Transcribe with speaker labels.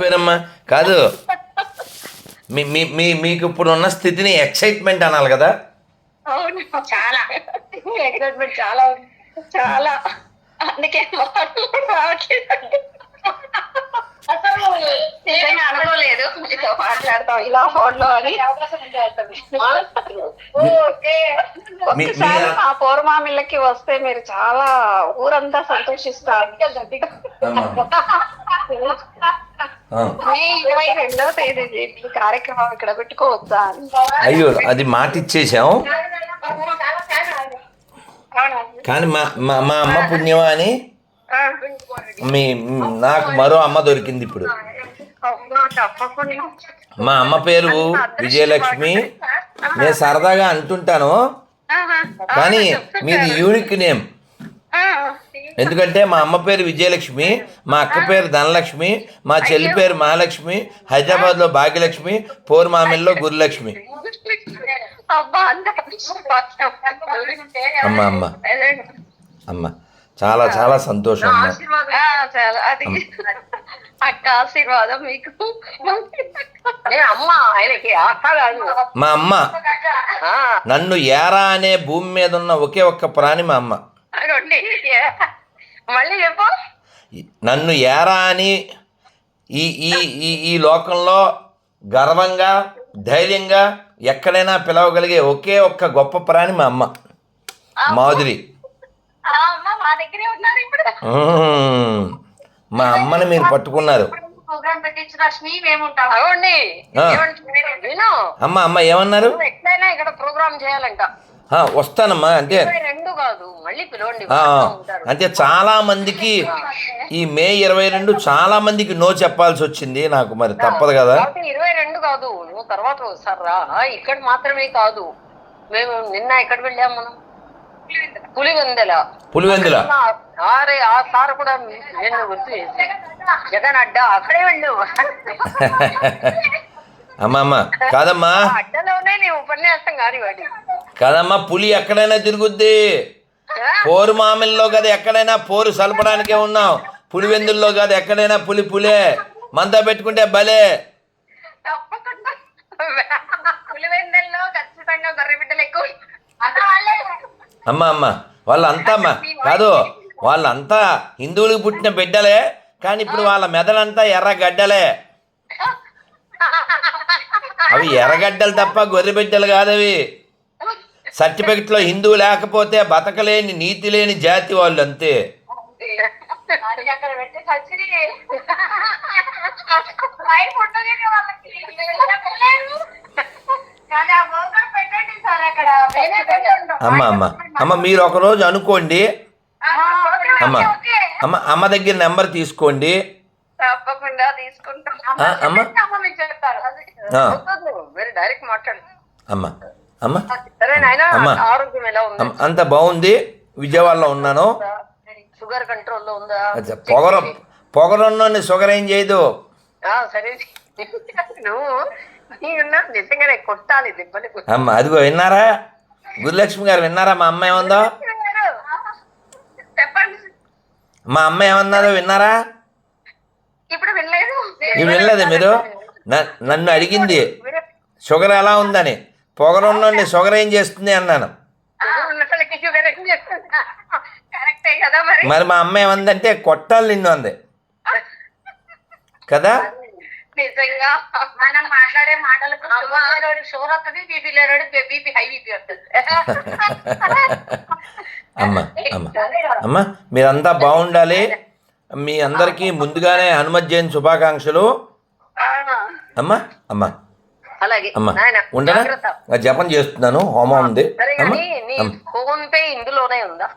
Speaker 1: పేరమ్మా కాదు. మీ మీ మీ మీకు ఇప్పుడు ఉన్న స్థితిని ఎక్సైట్మెంట్ అనాలి కదా.
Speaker 2: అవును చాలా. ఎక్సైట్మెంట్ చాలా చాలా. అందుకే రావట్లేదు. అసలు నిజంగా అనుకోలేదు. మాట్లాడతాం ఇలా ఫోన్లో అని ఓకే.
Speaker 1: మీ-
Speaker 2: పూర్వమామిళ్ళకి వస్తే మీరు చాలా ఊరంతా సంతోషిస్తారు. మే ఇరవై రెండో తేదీ కార్యక్రమం ఇక్కడ పెట్టుకోవచ్చా.
Speaker 1: అయ్యో అది మాట ఇచ్చేసాం
Speaker 2: అవునా?
Speaker 1: కానీ మా మా మా అమ్మ పుణ్యమా అని. మీ నాకు మరో అమ్మ దొరికింది ఇప్పుడు మా అమ్మ పేరు విజయలక్ష్మి. నేను సరదాగా అంటుంటాను. కానీ మీది యూనిక్ నేమ్. ఎందుకంటే మా అమ్మ పేరు విజయలక్ష్మి మా అక్క పేరు ధనలక్ష్మి మా చెల్లి పేరు మహాలక్ష్మి హైదరాబాద్లో భాగ్యలక్ష్మి పోరుమామిల్లో గురులక్ష్మి. అమ్మ అమ్మ. అమ్మ. చాలా చాలా సంతోషం అమ్మ.
Speaker 2: ఆ, చాలా అది. అక్క ఆశీర్వాదం మీకు.
Speaker 3: అమ్మ ఆయనకి అక్క కాదు.
Speaker 1: మా అమ్మ. నన్ను ఏరా అనే భూమి మీద ఉన్న ఒకే ఒక్క ప్రాణి మా అమ్మ.
Speaker 3: మళ్ళీ చెప్పు.
Speaker 1: నన్ను ఏరా అని ఈ ఈ ఈ ఈ లోకంలో గర్వంగా ధైర్యంగా ఎక్కడైనా పిలవగలిగే ఒకే ఒక్క గొప్ప ప్రాణి మా అమ్మ. మాధురి.
Speaker 2: మా దగ్గరే ఉన్నారు ఇప్పుడు.
Speaker 1: మా అమ్మని మీరు పట్టుకున్నారు.
Speaker 2: ప్రోగ్రామ్ పెట్టించిన లక్ష్మి మేముంటాం
Speaker 3: అవ్వండి
Speaker 1: ఆ.
Speaker 3: విను.
Speaker 1: అమ్మ అమ్మ ఏమన్నారు?
Speaker 3: ఎట్లయినా ఇక్కడ ప్రోగ్రామ్ చేయాలంట.
Speaker 1: ఆ, వస్తానమ్మా అంటే
Speaker 3: రెండు కాదు మళ్ళీ పిలవండి.
Speaker 1: అంటే చాలా మందికి ఈ మే ఇరవై రెండు చాలా మందికి నో చెప్పాల్సి వచ్చింది నాకు మరి తప్పదు కదా?
Speaker 3: ఇరవై రెండు కాదు నువ్వు తర్వాత ఒకసారి రా. ఇక్కడ మాత్రమే కాదు. మేము నిన్న ఎక్కడ వెళ్ళాం మనం? పులివెందల.
Speaker 1: పులివెందుల.
Speaker 3: ఆరే ఆ సార్ కూడా గుర్తు చేసి జగన్ అడ్డా అక్కడే వెళ్ళు.
Speaker 1: అమ్మ అమ్మ కాదమ్మా.
Speaker 3: అడ్డలోనే నీ ఉపన్యాసం కాని వాడి
Speaker 1: కాదమ్మా పులి ఎక్కడైనా తిరుగుద్ది. పోరు మామిల్లో కదా ఎక్కడైనా పోరు సలపడానికే ఉన్నాం. పులివెందుల్లో కాదు ఎక్కడైనా పులి పులే. మంతా పెట్టుకుంటే భలే
Speaker 2: పులివెందల్లో ఖచ్చితంగా గొర్రె బిడ్డలు ఎక్కువ
Speaker 1: అమ్మ అమ్మ వాళ్ళంతా అమ్మ కాదు వాళ్ళంతా హిందువులకు పుట్టిన బిడ్డలే కానీ ఇప్పుడు వాళ్ళ మెదడంతా ఎర్రగడ్డలే. అవి ఎర్రగడ్డలు తప్ప గొర్రె బిడ్డలు కాదు అవి సర్టిఫికెట్లో హిందువు లేకపోతే బతకలేని నీతి లేని జాతి వాళ్ళు అంతే. అమ్మ అమ్మ. అమ్మ మీరు ఒకరోజు అనుకోండి. అమ్మ. అమ్మ అమ్మ దగ్గర నెంబర్ తీసుకోండి.
Speaker 2: తప్పకుండా
Speaker 1: అమ్మ.
Speaker 2: అమ్మ.
Speaker 1: అమ్మ అమ్మ
Speaker 3: సరే నాయన
Speaker 1: అమ్మ.
Speaker 3: ఆరోగ్యం ఎలా ఉంది?
Speaker 1: అమ్మ, అంత బాగుంది. విజయవాడలో ఉన్నాను.
Speaker 3: షుగర్ కంట్రోల్లో ఉందా?
Speaker 1: పొగర పొగరున్నోని షుగర్ ఏం చేయదు.
Speaker 3: సరే. నువ్వు నిజంగానే కొట్టాలి దెబ్బలు కొట్టాలి.
Speaker 1: అమ్మ అదిగో విన్నారా? గురులక్ష్మి గారు విన్నారా? మా అమ్మ ఏమందో?
Speaker 2: చెప్పండి
Speaker 1: మా అమ్మ ఏమన్నదో విన్నారా?
Speaker 2: ఇప్పుడు వినలేదు.
Speaker 1: మీరు? నన్ను అడిగింది షుగర్ ఎలా ఉందని. పొగరున్నోని షుగర్ ఏం చేస్తుంది అన్నాను.
Speaker 3: షుగర్ ఏం చేస్తుందా?
Speaker 2: మరి.
Speaker 1: మరి మా అమ్మ ఏమందంటే కొట్టాలి నిన్ను అంది. కదా?
Speaker 2: నిజంగా. మనం మాట్లాడే మాటలకు షుగర్ షుగర్ వస్తుంది బీపీ లేనాడు బీపీ హై బీపీ వస్తుంది.
Speaker 1: అమ్మ అమ్మ. అమ్మ మీరంతా బాగుండాలి. మీ అందరికీ ముందుగానే హనుమత్ జయంతి శుభాకాంక్షలు. అమ్మ అమ్మ.
Speaker 3: అలాగే.
Speaker 1: అమ్మ
Speaker 3: నాయన
Speaker 1: ఉండనా. జపం చేస్తున్నాను హోమం ఉంది.
Speaker 3: ఫోన్ పే ఇందులోనే ఉందా?